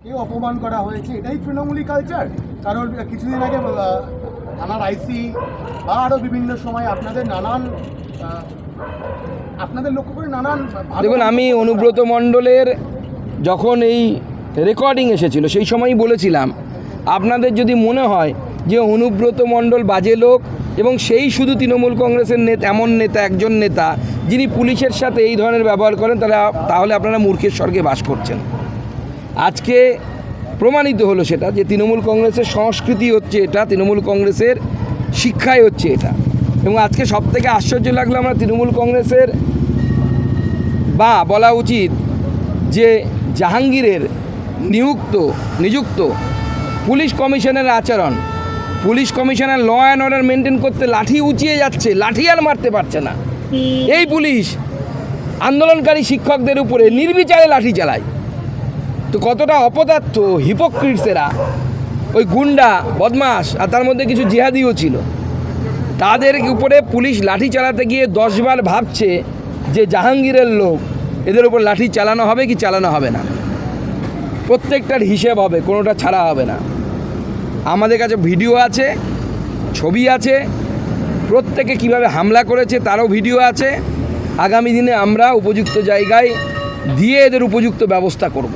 কেউ অপমান করা হয়েছে এটাই তৃণমূলী কালচার কারণ কিছুদিন আগে থানার আইসি বা আরও বিভিন্ন সময় আপনাদের নানান আপনাদের লক্ষ্য করে নানান দেখুন আমি অনুব্রত মণ্ডলের যখন এই রেকর্ডিং এসেছিল সেই সময়ই বলেছিলাম আপনাদের যদি মনে হয় যে অনুব্রত মণ্ডল বাজে লোক এবং সেই শুধু তৃণমূল কংগ্রেসের নেতা এমন নেতা একজন নেতা যিনি পুলিশের সাথে এই ধরনের ব্যবহার করেন তাহলে তাহলে আপনারা মূর্খের স্বর্গে বাস করছেন। আজকে প্রমাণিত হলো সেটা যে তৃণমূল কংগ্রেসের সংস্কৃতি হচ্ছে এটা তৃণমূল কংগ্রেসের শিক্ষাই হচ্ছে এটা। এবং আজকে সব থেকে আশ্চর্য লাগল আমরা তৃণমূল কংগ্রেসের বা বলা উচিত যে জাহাঙ্গীরের নিযুক্ত নিযুক্ত পুলিশ কমিশনের আচরণ police commissioner law and order maintain করতে লাঠি উঁচিয়ে যাচ্ছে লাঠি আর মারতে পারছে না। এই পুলিশ আন্দোলনকারী শিক্ষকদের উপরে নির্বিচারে লাঠি চালায়। তো কতটা অপদার্থ হিপোক্রিটসেরা ওই গুন্ডা বদমাস আর তার মধ্যে কিছু জিহাদিও ছিল। তাদের উপরে পুলিশ লাঠি চালাতে গিয়ে দশবার ভাবছে যে জাহাঙ্গীরের লোক, এদের উপর লাঠি চালানো হবে কি চালানো হবে না। প্রত্যেকটার হিসেব হবে, কোনোটা ছাড়া হবে না। আমাদের কাছে ভিডিও আছে, ছবি আছে, প্রত্যেকে কীভাবে হামলা করেছে তারও ভিডিও আছে। আগামী দিনে আমরা উপযুক্ত জায়গায় দিয়ে এদের উপযুক্ত ব্যবস্থা করব।